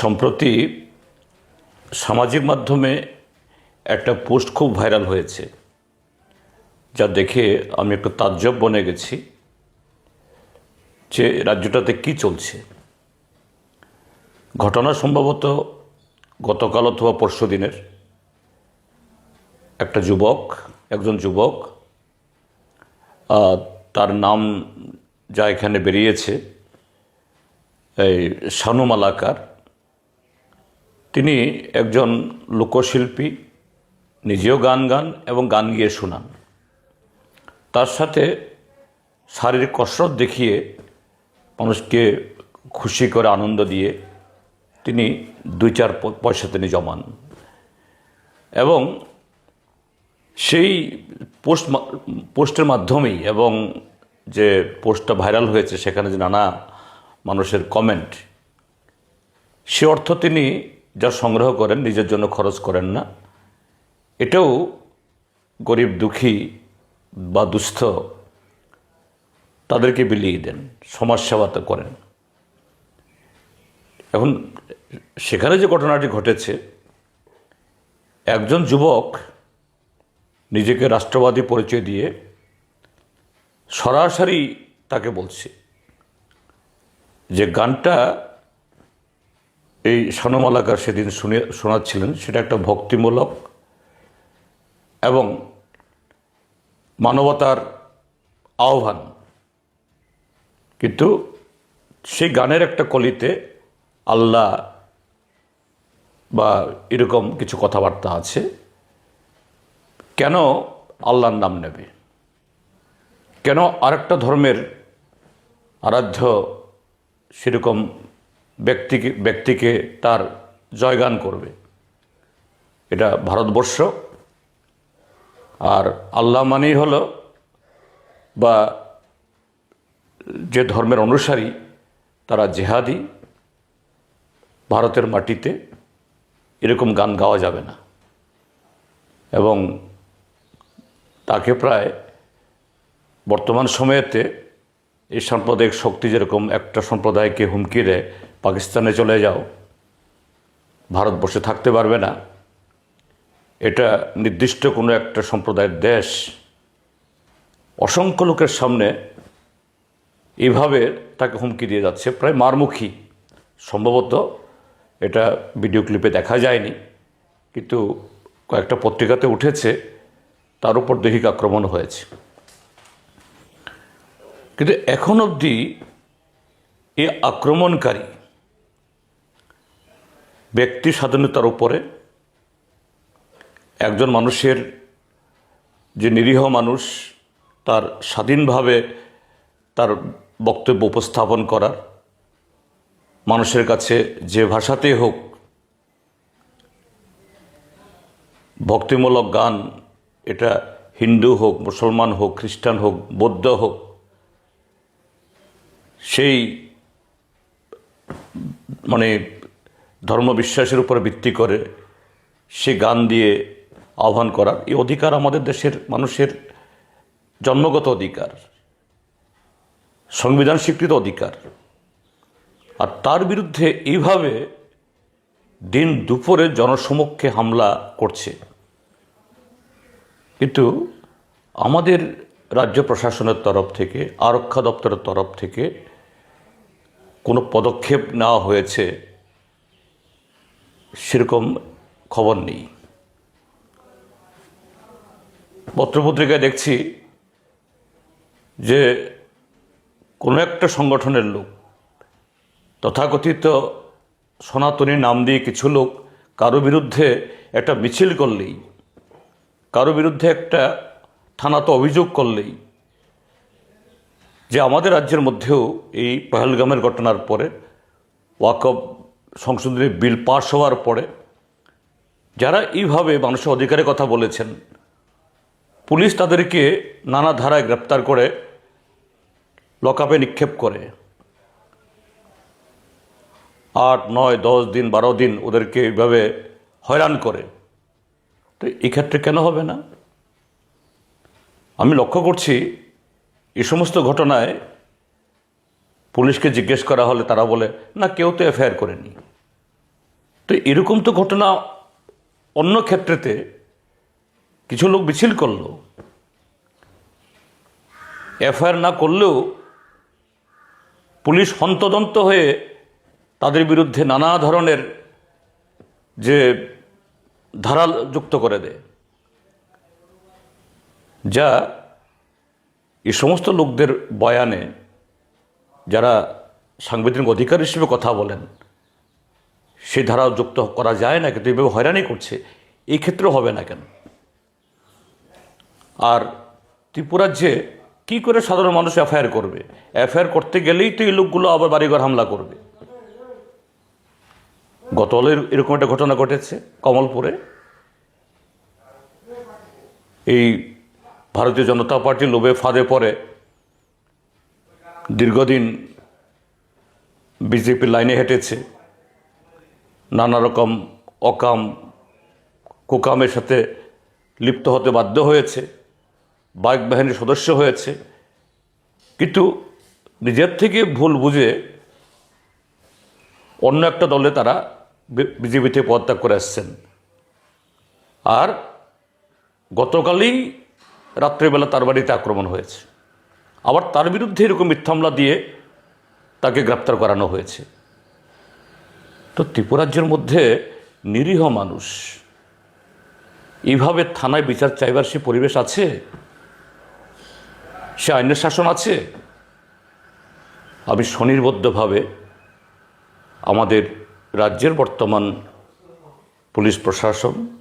সম্প্রতি সামাজিক মাধ্যমে একটা পোস্ট খুব ভাইরাল হয়েছে, যা দেখে আমি একটু তাজ্জব বনে গেছি যে রাজ্যটাতে কি চলছে। ঘটনা সম্ভবত গতকাল অথবা পরশু দিনের। একটা যুবক, একজন যুবক তার নাম যা এখানে বেরিয়েছে, এই শানু মালাকার তিনি একজন লোকশিল্পী, নিজেও গান গান এবং গান গিয়ে শোনান। তার সাথে শারীরিক কসরত দেখিয়ে মানুষকে খুশি করে আনন্দ দিয়ে তিনি দুই চার পয়সা তিনি জমান। এবং সেই পোস্ট পোস্টের মাধ্যমেই এবং যে পোস্টটা ভাইরাল হয়েছে, সেখানে যে নানা মানুষের কমেন্ট সে অর্থ তিনি যা সংগ্রহ করেন, নিজের জন্য খরচ করেন না। এটাও গরিব, দুঃখী বা দুস্থ তাদেরকে বিলিয়ে দেন সমাজসেবা তো করেন। এখন সেখানে যে ঘটনাটি ঘটেছে, একজন যুবক নিজেকে রাষ্ট্রবাদী পরিচয় দিয়ে সরাসরি তাকে বলছে যে, গানটা এই সনমালাকার সেদিন শুনে, শোনাচ্ছিলেন, সেটা একটা ভক্তিমূলক এবং মানবতার আহ্বান। কিন্তু সেই গানের একটা কলিতে আল্লাহ বা এরকম কিছু কথাবার্তা আছে, কেন আল্লাহর নাম নেবে? কেন আরেকটা ধর্মের আরাধ্য সেরকম ব্যক্তিকে ব্যক্তিকে তার জয়গান করবে। এটা ভারতবর্ষ। আর আল্লাহ মানেই হলো বা যে ধর্মের অনুসারী, তারা জেহাদি, ভারতের মাটিতে এরকম গান গাওয়া যাবে না। এবং তাকে প্রায় বর্তমান সময়েতে এই সাম্প্রদায়িক শক্তি যেরকম একটা সম্প্রদায়কে হুমকি দেয় পাকিস্তানে চলে যাও। ভারতবর্ষে থাকতে পারবে না। এটা নির্দিষ্ট কোনো একটা সম্প্রদায়ের দেশ। অসংখ্য লোকের সামনে এভাবে তাকে হুমকি দিয়ে যাচ্ছে, প্রায় মারমুখী। সম্ভবত এটা ভিডিও ক্লিপে দেখা যায়নি, কিন্তু কয়েকটা পত্রিকাতে উঠেছে, তার উপর দৈহিক আক্রমণ হয়েছে। কিন্তু এখন অবধি এ আক্রমণকারী ব্যক্তি স্বাধীনতার উপরে একজন মানুষের যে নিরীহ মানুষ, তার স্বাধীনভাবে তার বক্তব্য উপস্থাপন করার, মানুষের কাছে যে ভাষাতেই হোক ভক্তিমূলক গান, এটা হিন্দু হোক, মুসলমান হোক, খ্রিস্টান হোক, বৌদ্ধ হোক, সেই মানে ধর্মবিশ্বাসের উপর ভিত্তি করে সে গান দিয়ে আহ্বান করার এই অধিকার আমাদের দেশের মানুষের জন্মগত অধিকার, সংবিধান স্বীকৃত অধিকার। আর তার বিরুদ্ধে এইভাবে দিন দুপুরে জনসমক্ষে হামলা করছে। কিন্তু আমাদের রাজ্য প্রশাসনের তরফ থেকে, আরক্ষা দপ্তরের তরফ থেকে কোনো পদক্ষেপ নেওয়া হয়েছে সেরকম খবর নেই। পত্রপত্রিকায় দেখছি যে কোনো একটা সংগঠনের লোক, তথাকথিত সনাতনী নাম দিয়ে কিছু লোক কারও বিরুদ্ধে একটা মিছিল করলেই, কারও বিরুদ্ধে একটা থানাতে অভিযোগ করলেই যে আমাদের রাজ্যের মধ্যেও এই পহেলগামের ঘটনার পরে ওয়াকব সংশোধনী বিল পাশ হওয়ার পরে যারা এইভাবে মানুষের অধিকারের কথা বলেছেন, পুলিশ তাদেরকে নানা ধারায় গ্রেপ্তার করে লকআপে নিক্ষেপ করে। আট, নয়, দশ দিন, বারো দিন ওদেরকে এইভাবে হয়রান করে। তো এক্ষেত্রে কেন হবে না? আমি লক্ষ্য করছি, এই সমস্ত ঘটনায় পুলিশকে জিজ্ঞেস করা হলে তারা বলে, না, কেউ তো এফআইআর করেনি। তো এরকম তো ঘটনা অন্য ক্ষেত্রেতে কিছু লোক মিছিল করল। এফআইআর না করলেও পুলিশ হন্তদন্ত হয়ে তাদের বিরুদ্ধে নানা ধরনের যে ধারা যুক্ত করে দেয়। যা এই সমস্ত লোকদের বয়ানে যারা সাংবিধানিক অধিকার হিসেবে কথা বলেন সেই ধারা যুক্ত করা যায় না, কিন্তু এভাবে হয়রানি করছে। এই হবে না কেন? আর ত্রিপুরাজ্যে কী করে সাধারণ মানুষ এফআইআর করবে? এফআইআর করতে গেলেই তো এই লোকগুলো আবার বাড়িঘর হামলা করবে। গতকালের এরকম একটা ঘটনা ঘটেছে কমলপুরে। এই ভারতীয় জনতা পার্টির লোভে ফাঁদে পড়ে দীর্ঘদিন বিজেপির লাইনে হেঁটেছে। নানা রকম অকাম কুকামের সাথে লিপ্ত হতে বাধ্য হয়েছে বাইক বাহিনীর সদস্য হয়েছে। কিন্তু নিজের থেকে ভুল বুঝে অন্য একটা দলে তারা বিজেপিতে পদত্যাগ করে আসছেন। আর গতকালই রাত্রেবেলা তার বাড়িতে আক্রমণ হয়েছে। আবার তার বিরুদ্ধে এরকম মিথ্যা মামলা দিয়ে তাকে গ্রেপ্তার করানো হয়েছে। তো ত্রিপুরাজ্যের মধ্যে নিরীহ মানুষ এইভাবে থানায় বিচার চাইবার সে পরিবেশ আছে? সে আইনের শাসন আছে? আমি স্বনির্বদ্ধভাবে আমাদের রাজ্যের বর্তমান পুলিশ প্রশাসন